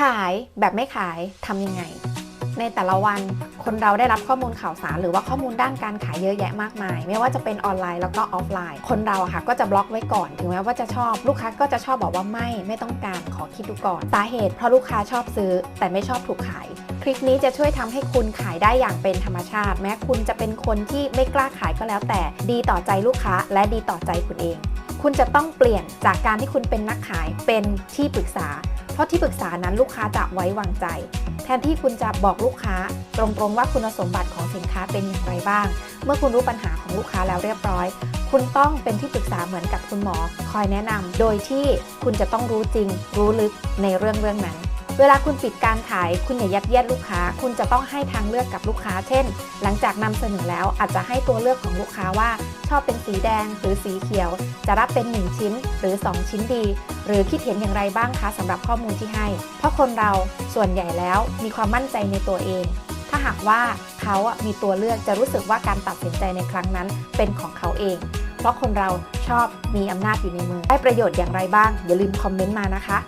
ขายแบบไม่ขายทำยังไง ในแต่ละวันคนเราได้รับข้อมูลข่าวสาร หรือว่าข้อมูลด้านการขายเยอะแยะมากมาย ไม่ว่าจะเป็นออนไลน์แล้วก็ออฟไลน์ คนเราอะค่ะก็จะบล็อกไว้ก่อน ถึงแม้ว่าจะชอบลูกค้าก็จะชอบบอกว่าไม่ไม่ต้องการขอคิดดูก่อนสาเหตุเพราะลูกค้าชอบซื้อ แต่ไม่ชอบถูกขายคลิปนี้จะช่วยทำให้คุณขายได้อย่างเป็นธรรมชาติ แม้คุณจะเป็นคนที่ไม่กล้าขายก็แล้วแต่ ดีต่อใจลูกค้าและดีต่อใจคุณเอง คุณจะต้องเปลี่ยนจากการที่คุณเป็นนักขายเป็นที่ปรึกษา เพราะที่ปรึกษานั้นลูกค้าจะไว้วางใจ แทนที่คุณจะบอกลูกค้า ตรงๆว่าคุณสมบัติของสินค้าเป็นอย่างไรบ้าง เมื่อคุณรู้ปัญหาของลูกค้าแล้วเรียบร้อย คุณต้องเป็นที่ปรึกษาเหมือนกับคุณหมอ คอยแนะนำโดยที่คุณจะต้องรู้จริง รู้ลึกในเรื่องเรื่องนั้น เวลาคุณปิดการขายคุณอย่ายัดเยียดลูกค้า คุณจะต้องให้ทางเลือกกับลูกค้า เช่น หลังจากนำเสนอแล้วอาจจะให้ตัวเลือกของลูกค้าว่า ชอบเป็นสีแดงหรือสีเขียว จะรับเป็น 1 ชิ้นหรือ 2 ชิ้นดี หรือคิดเห็นอย่างไรบ้างคะสำหรับข้อมูลที่ให้ เพราะคนเราส่วนใหญ่แล้วมีความมั่นใจในตัวเอง ถ้าหากว่าเขาอะมีตัวเลือกจะรู้สึกว่าการตัดสินใจในครั้งนั้นเป็นของเขาเอง เพราะคนเราชอบมีอำนาจอยู่ในมือ ได้ประโยชน์อย่างไรบ้าง อย่าลืมคอมเมนต์มานะคะ